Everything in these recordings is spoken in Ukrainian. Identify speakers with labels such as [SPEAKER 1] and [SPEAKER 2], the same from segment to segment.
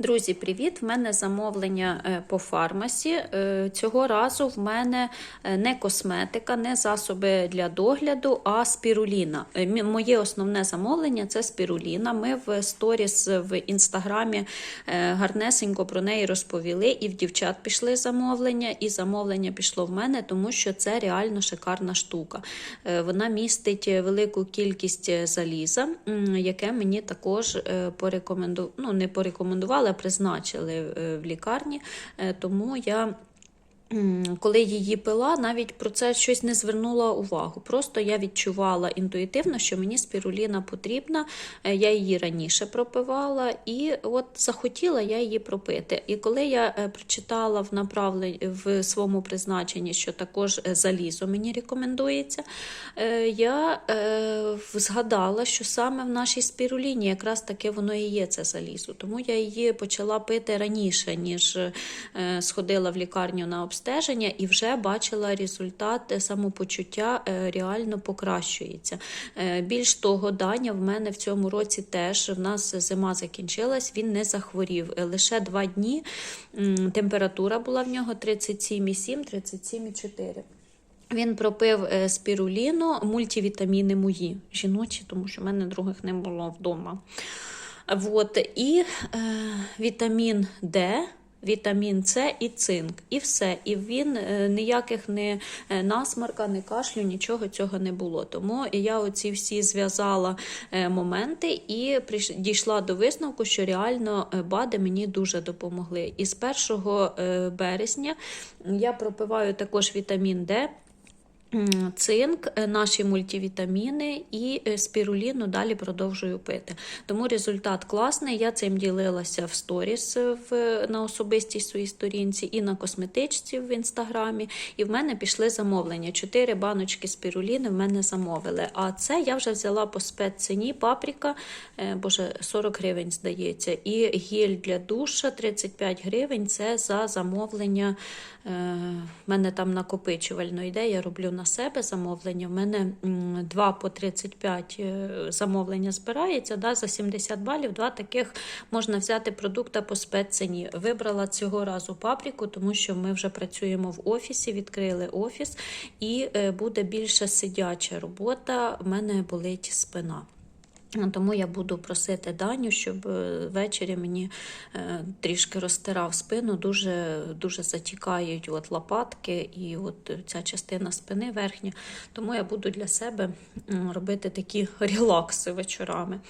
[SPEAKER 1] Друзі, привіт! В мене замовлення е, по фармасі. Е, Цього разу в мене е, не косметика, не засоби для догляду, а спіруліна. Моє основне замовлення це спіруліна. Ми в сторіс в інстаграмі гарнесенько про неї розповіли, і в дівчат пішли замовлення, і замовлення пішло в мене, тому що це реально шикарна штука. Вона містить велику кількість заліза, яке мені також е, ну не порекомендували, а призначили е, в лікарні. Е, Тому я. Коли її пила, навіть про це щось не звернула увагу. Просто я відчувала інтуїтивно, що мені спіруліна потрібна. Е, Я її раніше пропивала, і от захотіла я її пропити. І коли я е, прочитала в направленні в своєму призначенні, що також е, залізо мені рекомендується, я згадала, що саме в нашій спіруліні якраз таке воно і є це залізо. Тому я її почала пити раніше, ніж сходила в лікарню на обстеження, і вже бачила результат е, самопочуття е, реально покращується. Е, Більш того, Даня в мене в цьому році теж в нас зима закінчилась, він не захворів. Лише два дні температура була в нього 37,7, 37,4. Він пропив спіруліну, мультивітаміни мої жіночі, тому що в мене других не було вдома. Вот. І е, вітамін Д. Вітамін С і цинк, і все. І він е, ніяких не насмарка, не кашлю, нічого цього не було. Тому я оці всі зв'язала е, моменти і дійшла до висновку, що реально е, БАДи мені дуже допомогли. І з 1 е, березня я пропиваю також вітамін Д. Цинк, е, наші мультивітаміни і е, спіруліну далі продовжую пити. Тому результат класний. Я цим ділилася в сторіс е, в, на особистій своїй сторінці і на косметичці в інстаграмі. І в мене пішли замовлення. Чотири баночки спіруліни в мене замовили. А це я вже взяла по спецціні паприка, боже, 40 гривень здається. І гель для душа 35 гривень. Це за замовлення. В мене там накопичувально йде, я роблю на себе замовлення. В мене 2 по 35 е, замовлення збирається. Да, за 70 балів два таких можна взяти продукта по спецціні. Вибрала цього разу паприку, тому що ми вже працюємо в офісі, відкрили офіс, і е, буде більше сидяча робота. В мене болить спина. Тому я буду просити Даню, щоб е, ввечері мені е, трішки розтирав спину, дуже, дуже затікають от лопатки і от ця частина спини верхня. Тому я буду для себе робити такі релакси вечорами.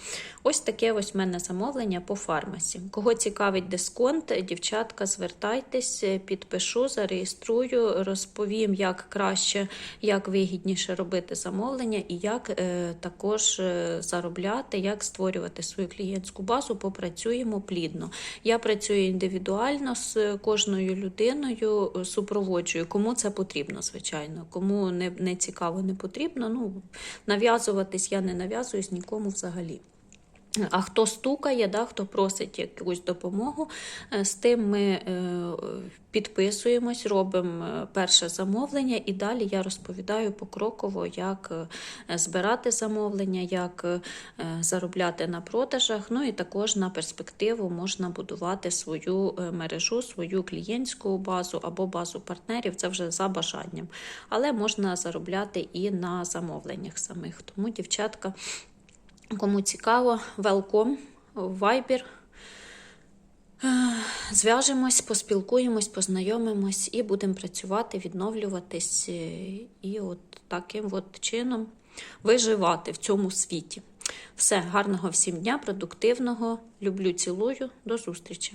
[SPEAKER 1] Ось таке ось в мене замовлення по фармасі. Кого цікавить дисконт, дівчатка, звертайтесь, підпишу, зареєструю, розповім, як краще, як вигідніше робити замовлення і як е, також е, заробляти, як створювати свою клієнтську базу. Попрацюємо плідно. Я працюю індивідуально з кожною людиною, е, супроводжую. Кому це потрібно, звичайно. Кому не, не цікаво, не потрібно. Ну нав'язуватись я не нав'язуюсь нікому взагалі. А хто стукає, да, хто просить якусь допомогу, е, з тим ми е, підписуємось, робимо е, перше замовлення, і далі я розповідаю покроково, як збирати замовлення, як заробляти на продажах. Ну і також на перспективу можна будувати свою мережу, свою клієнтську базу або базу партнерів. Це вже за бажанням. Але можна заробляти і на замовленнях самих. Тому, дівчатка. Кому цікаво, Viber. Е, Зв'яжемось, поспілкуємось, познайомимось і будемо працювати, відновлюватись е, і от таким от чином виживати в цьому світі. Все, гарного всім дня, продуктивного. Люблю, цілую, до зустрічі.